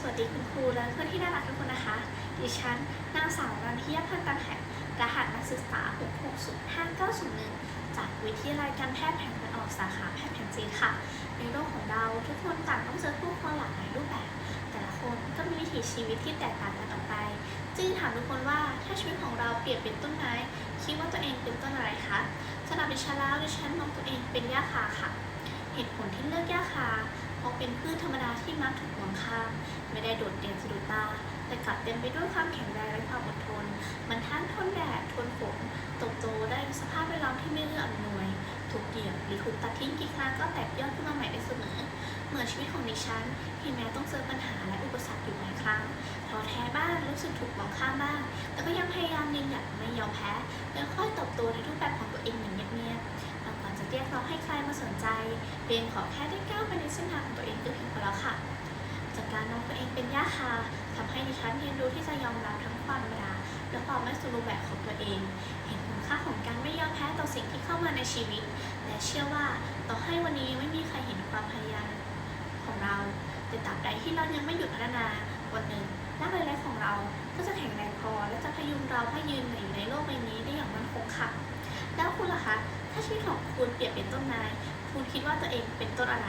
สวัสดีคุณครูและเพื่อนที่น่ารักทุกคนนะคะ ดิฉันนางสาวรันทิยพันธ์ตันแหกรหัสนักศึกษา 6605901จากวิทยาลัยการแพทย์แผนตะวันออกสาขาแพทย์แผนจีนค่ะ ในโลกของเราทุกคนต่างต้องเจอผู้คนหลากหลายรูปแบบ แต่ละคนก็มีวิถีชีวิตที่แตกต่างกันออกไป จึงถามทุกคนว่าถ้าชีวิตของเราเปรียบเป็นต้นไม้ คิดว่าตัวเองเป็นต้นอะไรคะสำหรับดิฉันแล้วดิฉันมองตัวเองเป็นหญ้าคาค่ะ เหตุผลที่เลือกหญ้าคาเพราะเป็นพืชธรรมดาที่มักถูกมองข้าม ไม่ได้โดดเด่นสะดุดตาแต่กลับเต็มไปด้วยความแข็งแรงและความอดทน มันทั้งทนแดดทนฝนตบโตได้สภาพแวดล้อมที่ไม่เอื้ออำนวย ถูกเหยียบหรือถูกตัดทิ้งกี่ครั้งก็แตกยอดขึ้นมาใหม่ได้เสมอ เหมือนชีวิตของดิฉันที่แม้ต้องเจอปัญหาและอุปสรรคอยู่หลายครั้งท้อแท้บ้างรู้สึกถูกมองข้ามบ้าง แต่ก็ยังพยายามยืนหยัดไม่ยอมแพ้และค่อยเติบโตในรูปแบบของตัวเองอย่างเงียบๆแล้วก่อนจะเรียกร้องให้ใครมาสนใจเพียงขอแค่ได้ก้าวไปในเส้นทางของตัวเอง เป็นย่าคาทำให้ดิฉันเรียนรู้ที่จะยอมรับทั้งความธรรมดาและความไม่สมบูรณ์แบบของตัวเอง เห็นคุณค่าของการไม่ยอมแพ้ต่อสิ่งที่เข้ามาในชีวิต และเชื่อว่าต่อให้วันนี้ไม่มีใครเห็นความพยายามของเรา แต่ตราบใดที่เรายังไม่หยุดพัฒนาวันหนึ่งร่างกายเล็กของเราก็จะแข็งแรงพอและจะพยุงเราให้ยืนอยู่ในโลกใบนี้ได้อย่างมั่นคงค่ะแล้วคุณล่ะคะ ถ้าชีวิตของคุณเปรียบเป็นต้นไม้คุณคิดว่าตัวเองเป็นต้นอะไร